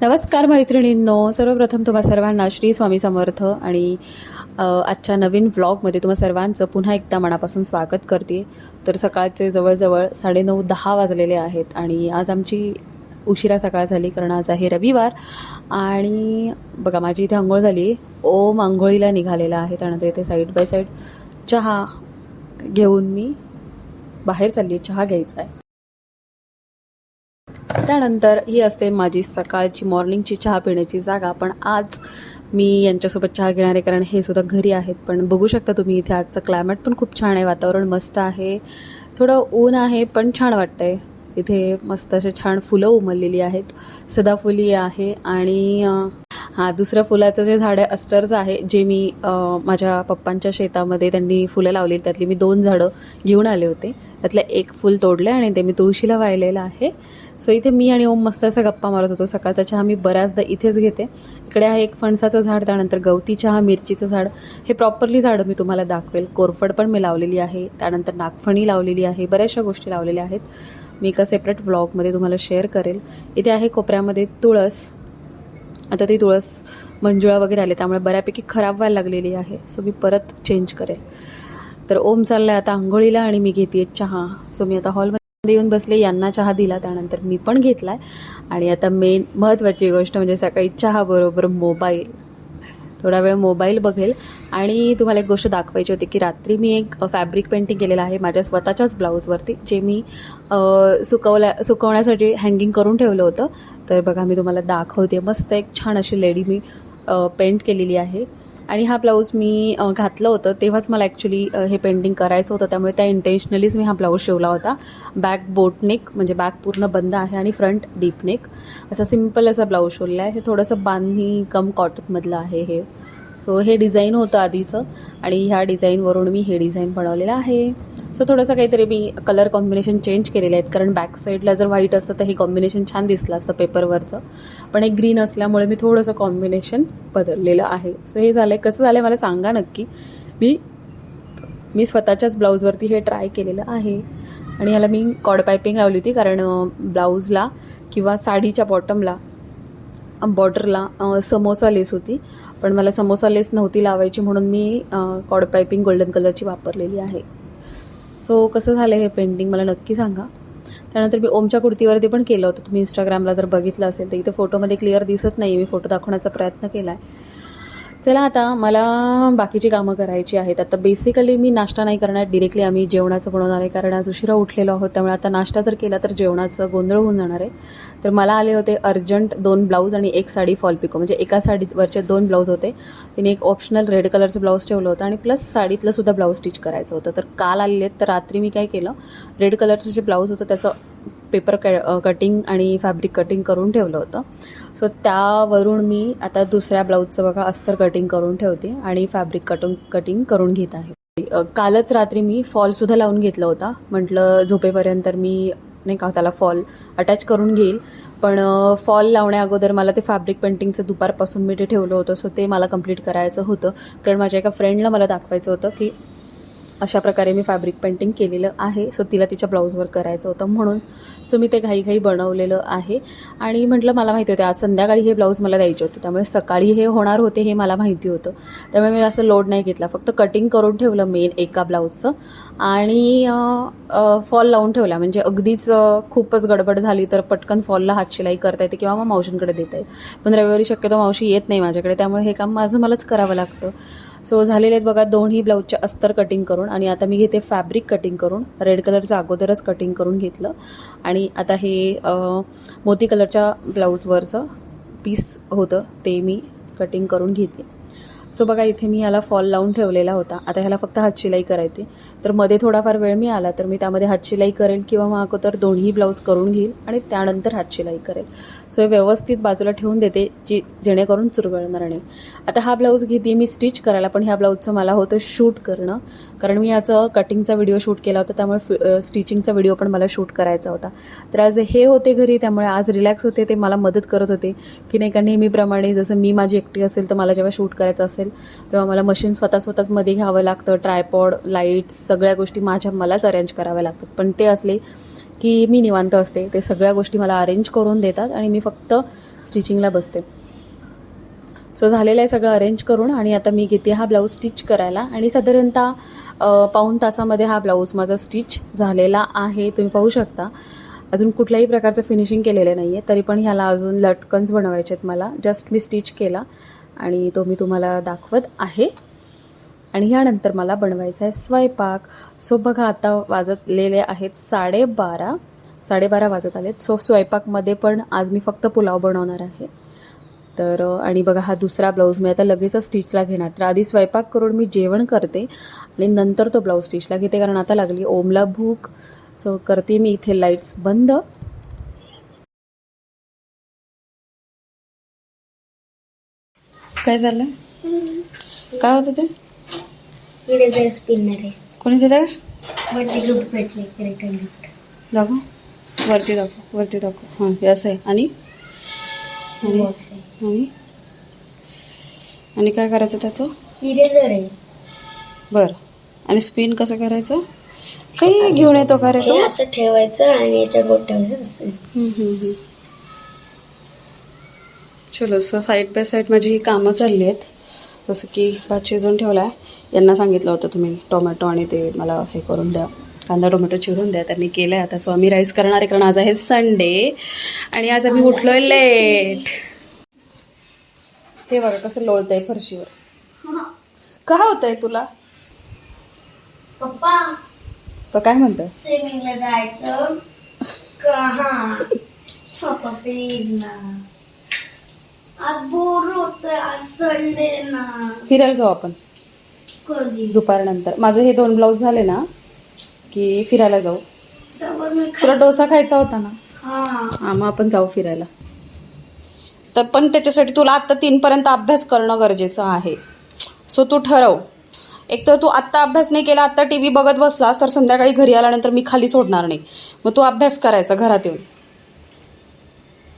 नमस्कार मैत्रिणींनो. सर्वप्रथम तुम्हा सर्वांना श्री स्वामी समर्थ आणि आजच्या नवीन व्लॉगमध्ये तुम्हा सर्वांचं पुन्हा एकदा मनापासून स्वागत करते. तर सकाळचे जवळजवळ साडेनऊ दहा वाजलेले आहेत आणि आज आमची उशिरा सकाळ झाली कारण आज आहे रविवार. आणि बघा माझी इथे आंघोळ झाली. ओम आंघोळीला निघालेला आहे. त्यानंतर इथे साईड बाय साईड चहा घेऊन मी बाहेर चालली आहे. चहा घ्यायचा आहे. त्यानंतर ही असते माझी सकाळची मॉर्निंगची चहा पिण्याची जागा. पण आज मी यांच्यासोबत चहा घेणार आहे कारण हे सुद्धा घरी आहेत. पण बघू शकता तुम्ही इथे आजचं क्लायमेट पण खूप छान आहे. वातावरण मस्त आहे. थोडं ऊन आहे पण छान वाटतं आहे इथे मस्त असे छान फुलं उमललेली आहेत. सदाफुली आहे आणि हां दुसरं फुलाचं जे झाड आहे अस्टरचं आहे जे मी माझ्या पप्पांच्या शेतामध्ये त्यांनी फुलं लावलेली त्यातली मी दोन झाडं घेऊन आले होते. त्यातलं एक फुल तोडलं आणि ते मी तुळशीला वाहिलेलं आहे. सो इथे मी आणि ओम मस्त असा गप्पा मारत होतो. सकाळचा चहा मी बऱ्याचदा इथेच घेते. इकडे आहे एक फणसाचं झाड त्यानंतर गवती चहा मिरचीचं झाड. हे प्रॉपरली झाडं मी तुम्हाला दाखवेल. कोरफड पण मी लावलेली आहे. त्यानंतर नागफणी लावलेली आहे. बऱ्याचशा गोष्टी लावलेल्या आहेत. मी एका सेपरेट ब्लॉगमध्ये तुम्हाला शेअर करेल. इथे आहे कोपऱ्यामध्ये तुळस आता ती तुळस मंजुळा वगैरे आले त्यामुळे बऱ्यापैकी खराब व्हायला लागलेली आहे. सो मी परत चेंज करेल. तर ओम चाललं आहे आता आंघोळीला आणि मी घेते चहा. सो मी आता हॉलमध्ये येऊन बसले यांना चहा दिला त्यानंतर मी पण घेतला आहे आणि आता मेन महत्त्वाची गोष्ट म्हणजे सकाळी चहाबरोबर मोबाईल थोडा वेळ मोबाईल बघेल. आणि तुम्हाला एक गोष्ट दाखवायची होती की रात्री मी एक फॅब्रिक पेंटिंग केलेलं आहे माझ्या स्वतःच्याच ब्लाऊजवरती जे मी सुकवल्या सुकवण्यासाठी हँगिंग करून ठेवलं होतं. तर बघा मी तुम्हाला दाखवते. मस्त एक छान अशी लेडी मी पेंट केलेली आहे. आणि हा ब्लाऊज मी घातलं होतं. तेव्हाच मला ॲक्च्युली हे पेंटिंग करायचं होतं. त्यामुळे त्या इंटेन्शनलीच मी हा ब्लाऊज शिवला होता. बॅक बोटनेक म्हणजे बॅक पूर्ण बंद आहे आणि फ्रंट डीपनेक असा सिंपल असा ब्लाऊज शिवला आहे. हे थोडंसं बांधणी कम कॉटनमधलं आहे हे. सो हे डिझाईन होतं आधीचं आणि ह्या डिझाईनवरून मी हे डिझाईन बनवलेलं आहे. सो थोडंसं काहीतरी मी कलर कॉम्बिनेशन चेंज केलेले आहेत कारण बॅक साईडला जर व्हाईट असतं तर हे कॉम्बिनेशन छान दिसलं असतं पेपरवरचं पण एक ग्रीन असल्यामुळे मी थोडंसं कॉम्बिनेशन बदललेलं आहे. सो हे झालं आहे कसं झालं आहे मला सांगा नक्की. मी मी स्वतःच्याच ब्लाऊजवरती हे ट्राय केलेलं आहे. आणि ह्याला मी कॉड पायपिंग लावली होती कारण ब्लाऊजला किंवा साडीच्या बॉटमला बॉर्डरला समोसा लेस होती. पण मला समोसा लेस नव्हती लावायची म्हणून मी कॉड पायपिंग गोल्डन कलरची वापरलेली आहे. सो कसं झालं हे पेंटिंग मला नक्की सांगा. त्यानंतर मी ओमच्या कुर्तीवरती पण केलं होतं. तुम्ही इंस्टाग्रामला जर बघितलं असेल तर इथे फोटोमध्ये क्लिअर दिसत नाही मी फोटो दाखवण्याचा प्रयत्न केला आहे चला आता मला बाकीची कामं करायची आहेत. आता बेसिकली मी नाश्ता नाही करणार डिरेक्टली आम्ही जेवणाचं बनवणार आहे. कारण आज उशिरा उठलेलो आहोत त्यामुळे आता नाश्ता जर केला तर जेवणाचं गोंधळ होऊन जाणार आहे. तर मला आले होते अर्जंट दोन ब्लाऊज आणि एक साडी फॉल पिको म्हणजे एका साडीवरचे दोन ब्लाऊज होते. तिने एक ऑप्शनल रेड कलरचं ब्लाऊज ठेवलं होतं आणि प्लस साडीतलं सुद्धा ब्लाऊज स्टिच करायचं होतं. तर काल आलेले आहेत तर रात्री मी काय केलं रेड कलरचं जे ब्लाऊज होतं त्याचं पेपर क कटिंग आणि फॅब्रिक कटिंग करून ठेवलं होतं. सो त्यावरून मी आता दुसऱ्या ब्लाऊजचं बघा अस्तर कटिंग करून ठेवते आणि फॅब्रिक कटिंग कटिंग करून घेत आहे. कालच रात्री मी फॉलसुद्धा लावून घेतला होता. म्हटलं झोपेपर्यंत मी नाही का त्याला फॉल अटॅच करून घेईल. पण फॉल लावण्या अगोदर मला ते फॅब्रिक पेंटिंगचं दुपारपासून मी ते ठेवलं होतं. सो ते मला कंप्लीट करायचं होतं. कारण माझ्या एका फ्रेंडला मला दाखवायचं होतं की अशा प्रकारे मी फॅब्रिक पेंटिंग केलेलं आहे. सो तिला तिच्या ब्लाऊजवर करायचं होतं म्हणून. सो मी ते घाईघाई बनवलेलं आहे. आणि म्हटलं मला माहिती होते आज संध्याकाळी हे ब्लाऊज मला द्यायचे होते. त्यामुळे सकाळी हे होणार होते हे मला माहिती होतं. त्यामुळे मी असं लोड नाही घेतला. फक्त कटिंग करून ठेवलं मेन एका ब्लाऊजचं आणि फॉल लावून ठेवला म्हणजे अगदीच खूपच गडबड झाली तर पटकन फॉलला हातशिलाई करता येते किंवा मग मावशींकडे देता येईल पण रविवारी शक्यतो मावशी येत नाही माझ्याकडे. त्यामुळे हे काम माझं मलाच करावं लागतं. सो झालेले आहेत बघा दोन्ही ब्लाऊजचे अस्तर कटिंग करून आणि आता मी घेते फॅब्रिक कटिंग करून. रेड कलरचं अगोदरच कटिंग करून घेतलं. आणि आता हे मोती कलरच्या ब्लाऊजवरचं पीस होतं ते मी कटिंग करून घेते. सो बघा इथे मी ह्याला फॉल लावून ठेवलेला होता. आता ह्याला फक्त हातशिलाई करायची. तर मध्ये थोडाफार वेळ मी आला तर मी त्यामध्ये हातशिलाई करेल किंवा मग अगोदर दोन्ही ब्लाऊज करून घेईल आणि त्यानंतर हातशिलाई करेल. सो हे व्यवस्थित बाजूला ठेवून देते जी जेणेकरून चुरगळणार नाही. आता हा ब्लाऊज घेते मी स्टिच करायला पण ह्या ब्लाऊजचं मला होतं शूट करणं. कारण मी याचं कटिंगचा व्हिडिओ शूट केला होता त्यामुळे स्टिचिंगचा व्हिडिओ पण मला शूट करायचा होता. तर आज हे होते घरी त्यामुळे आज रिलॅक्स होते ते मला मदत करत होते. की नाही का नेहमीप्रमाणे जसं मी माझी एकटी असेल तर मला जेव्हा शूट करायचं असेल तेव्हा मला मशीन स्वतः स्वतःच मध्ये घ्यावं लागतं ट्रायपॉड लाईट्स सगळ्या गोष्टी माझ्या मलाच अरेंज कराव्या लागतात. पण ते असले की मी निवांत असते ते सगळ्या गोष्टी मला अरेंज करून देतात आणि मी फक्त स्टिचिंगला बसते. सो झालेलं आहे सगळं अरेंज करून आणि आता मी घेते हा ब्लाऊज स्टिच करायला आणि साधारणतः पाऊण तासामध्ये हा ब्लाऊज माझा स्टिच झालेला आहे. तुम्ही पाहू शकता. अजून कुठल्याही प्रकारचं फिनिशिंग केलेलं नाही आहे तरी पण ह्याला अजून लटकन्स बनवायचे आहेत मला. जस्ट मी स्टिच केला. आणि तो मी तुम्हाला दाखवत आहे. आणि ह्यानंतर मला बनवायचा आहे स्वयंपाक. सो बघा आता वाजतलेले आहेत साडेबारा. साडेबारा वाजत आलेत. सो स्वयंपाकमध्ये पण आज मी फक्त पुलाव बनवणार आहे. तर आणि बघा हा दुसरा ब्लाऊज मी आता लगेचच स्टिचला घेणार. तर आधी स्वयंपाक करून मी जेवण करते आणि नंतर तो ब्लाऊज स्टिचला घेते कारण आता लागली ओमला भूक. सो करते मी इथे लाईट्स बंद. काय झालं? काय होतं ते? इकडे ड्रेस पिनणार आहे कोणी दिलं? बर्थडे गिफ्ट भेटले रिटर्न गिफ्ट दाखव. वरती दाखव वरती दाखव. हां हे असं आहे. आणि? आणि? बॉक्स आहे. आणि? आणि काय करायचं त्याचं? इरेझर आहे. बरं. आणि स्पिन कसं करायचं? काही घेऊन येतो का रे तो? असं ठेवायचं आणि याच्यात बोट ठेवायचं असं. चलो सो साईड बाय साईड माझी ही कामं चालली आहेत. जसं की भात शिजवून ठेवला आहे. यांना सांगितलं होतं तुम्ही टोमॅटो आणि ते मला हे करून द्या. कांदा टोमॅटो चिरून द्या. त्यांनी केलं आहे आता सो आम्ही राईस करणार आहे कारण आज आहे संडे आणि आज आम्ही उठलोय लेट हे बघा कसं लोळतंय फरशीवर. का होतंय तुला? पप्पा. तो काय म्हणतोय स्विमिंगला जायचं का हा पप्पा प्लीज ना आज बोर होत आज संडे ना. फिरायला जाऊ आपण. कधी? दुपारनंतर. माझे हे दोन ब्लाऊज झाले ना की फिरायला जाऊ. मी तुला डोसा खायचा होता ना? हा. हा मग आपण जाऊ फिरायला. तर पण त्याच्यासाठी तुला आत्ता तीनपर्यंत अभ्यास करणं गरजेचं आहे. सो तू ठरव. एक तर तू आत्ता अभ्यास नाही केला आत्ता टी व्ही बघत बसलास तर संध्याकाळी घरी आल्यानंतर मी खाली सोडणार नाही. मग तू अभ्यास करायचा घरात येऊन.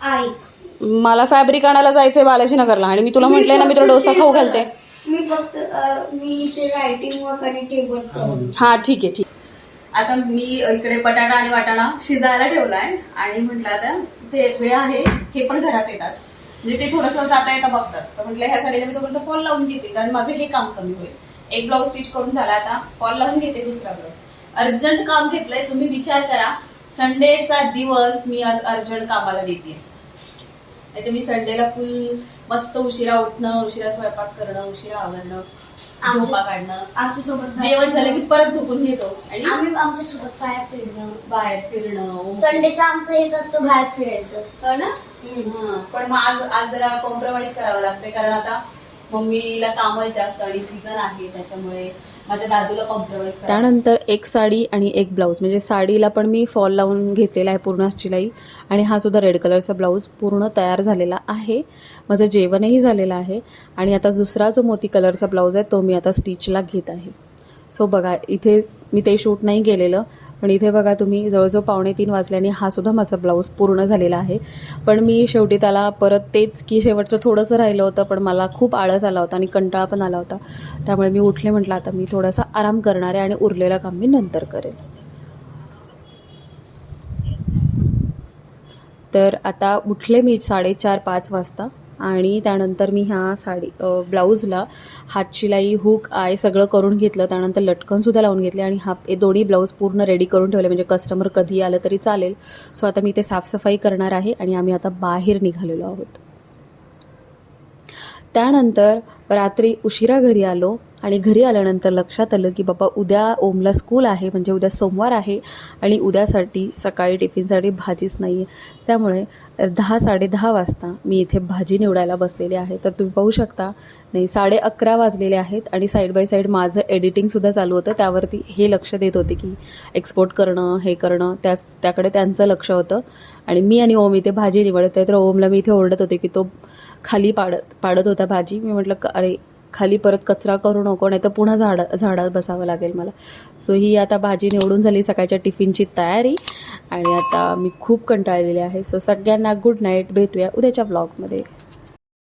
ऐक. मला फॅब्रिक आणायला जायचंय बालाजीनगरला आणि मी तुला म्हटलंय ना मी तुला डोसा खाऊ घालते. मी फक्त मी ते रायटिंग वर्क आणि टेबल हा ठीक आहे ठीक. आता मी इकडे बटाटा आणि वाटाणा शिजायला ठेवलाय आणि म्हटलं आता ते वेळ आहे हे पण घरात येतात. म्हणजे ते थोडंसं जाता येता बघतात. तर म्हटलं ह्यासाठी मी तोपर्यंत फॉल लावून घेते कारण माझं हे काम कमी होईल. एक ब्लाऊज स्टिच करून झाला आता फॉल लावून घेते दुसरा ब्लाऊज अर्जंट काम घेतलंय तुम्ही विचार करा. संडेचा दिवस मी आज अर्जंट कामाला देते नाही तर मी संडेला फुल मस्त उशिरा उठणं उशिरा स्वयंपाक करणं उशिरा आवरणं झोपा काढणं. आमच्यासोबत जेवण झालं की परत झोपून घेतो. आणि आम्ही आमच्यासोबत बाहेर फिरणं. बाहेर फिरणं संडेचं आमचं हेच असतं बाहेर फिरायचं. हो ना? हं. पण मग आज आज जरा कॉम्प्रोमाइज करावं लागतंय. कारण आता मम्मीला काम जास्त आणि सीझन आहे त्याच्यामुळे माझ्या दादूला कॉम्प्रोमाइज त्यानंतर एक साडी आणि एक ब्लाऊज म्हणजे साडीला पण मी फॉल लावून घेतलेला आहे पूर्ण शिलाई आणि हा सुद्धा रेड कलरचा ब्लाऊज पूर्ण तयार झालेला आहे. माझं जेवणही झालेलं आहे. आणि आता दुसरा जो मोती कलरचा ब्लाऊज आहे तो मी आता स्टिचला घेत आहे. सो बघा इथे मी ते शूट नाही केलेलं पण इथे बघा तुम्ही जवळजवळ पावणे तीन वाजल्याने हा सुद्धा माझा ब्लाऊज पूर्ण झालेला आहे. पण मी शेवटी त्याला परत तेच की शेवटचं थोडंसं राहिलं होतं पण मला खूप आळस आला होता आणि कंटाळा पण आला होता. त्यामुळे मी उठले म्हटलं आता मी थोडासा आराम करणार आहे आणि उरलेलं काम मी नंतर करेन. तर आता उठले मी साडेचार पाच वाजता. आणि त्यानंतर मी ह्या साडी ब्लाऊजला ब्लाऊजला हातशिलाई हुक आय सगळं करून घेतलं. त्यानंतर लटकनसुद्धा लावून घेतले आणि हा हे दोन्ही ब्लाऊज पूर्ण रेडी करून ठेवले. म्हणजे कस्टमर कधी आलं तरी चालेल. सो आता मी ते साफसफाई करणार आहे आणि आम्ही आता बाहेर निघालेलो आहोत. त्यानंतर रात्री उशिरा घरी आलो. आणि घरी आल्यानंतर लक्षात आलं की बाबा उद्या ओमला स्कूल आहे म्हणजे उद्या सोमवार आहे आणि उद्यासाठी सकाळी टिफिनसाठी भाजीच नाही आहे त्यामुळे दहा साडेदहा वाजता मी इथे भाजी निवडायला बसलेले आहे. तर तुम्ही पाहू शकता नाही साडे अकरा वाजलेले आहेत आणि साईड बाय साईड माझं एडिटिंगसुद्धा चालू होतं. त्यावरती हे लक्ष देत होते की एक्सपोर्ट करणं हे करणं त्याच त्याकडे त्यांचं लक्ष होतं. आणि मी आणि ओम इथे भाजी निवडत आहे. तर ओमला मी इथे ओरडत होते की तो खाली पाडत पाडत होता भाजी. मी म्हटलं अरे खाली परत कचरा करू नको नाही तर पुन्हा झाडा झाडात बसावं लागेल मला. सो ही आता भाजी निवडून झाली सकाळच्या टिफिनची तयारी. आणि आता मी खूप कंटाळलेली आहे. सो सगळ्यांना गुड नाईट भेटूया उद्याच्या ब्लॉगमध्ये